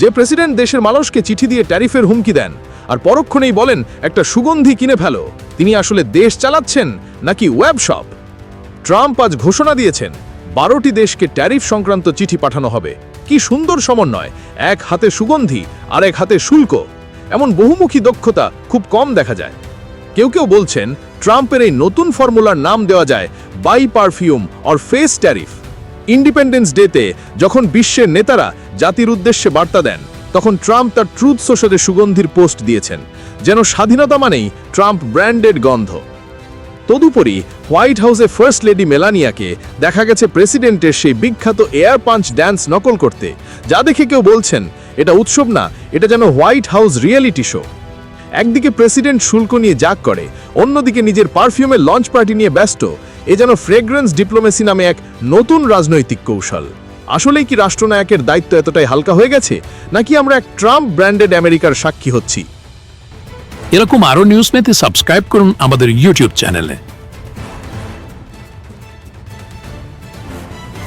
যে প্রেসিডেন্ট দেশের মানুষকে চিঠি দিয়ে ট্যারিফের হুমকি দেন, আর পরক্ষণেই বলেন, একটা সুগন্ধি কিনে ফেলো। তিনি আসলে দেশ চালাচ্ছেন নাকি ওয়েব শপ? ট্রাম্প আজ ঘোষণা দিয়েছেন, বারোটি দেশকে ট্যারিফ সংক্রান্ত চিঠি পাঠানো হবে। কি সুন্দর সমন্বয়। এক হাতে সুগন্ধি, আর এক হাতে শুল্ক। এমন বহুমুখী দক্ষতা খুব কম দেখা যায়। কেউ কেউ বলছেন, ট্রাম্পের এই নতুন ফর্মুলার নাম দেওয়া যায় by perfume or face tariff. Independence ডেতে যখন বিশ্বের নেতারা জাতির উদ্দেশ্যে বার্তা দেন, তখন ট্রাম্প তার ট্রুথ সোশ্যালে সুগন্ধির পোস্ট দিয়েছেন, যেন স্বাধীনতা মানেই ট্রাম্প ব্র্যান্ডেড গন্ধ। তদুপরি, হোয়াইট হাউসে ফার্স্ট লেডি মেলানিয়াকে দেখা গেছে প্রেসিডেন্টের সেই বিখ্যাত এয়ার পাঞ্চ ড্যান্স নকল করতে, যা দেখে কেউ বলছেন, এটা উৎসব না, এটা যেন হোয়াইট হাউস রিয়েলিটি শো। একদিকে প্রেসিডেন্ট শুল্ক নিয়ে জাগ করে, অন্যদিকে নিজের পারফিউমের লঞ্চ পার্টি নিয়ে ব্যস্ত, এ যেন ফ্রেগ্রেন্স ডিপ্লোমেসি নামে এক নতুন রাজনৈতিক কৌশল। আসলেই কি রাষ্ট্রনায়কের দায়িত্ব এতটাই হালকা হয়ে গেছে, নাকি আমরা এক ট্রাম্প ব্র্যান্ডেড আমেরিকার সাক্ষী হচ্ছি? এরকম আরও নিউজ পেতে সাবস্ক্রাইব করুন আমাদের ইউটিউব চ্যানেলে।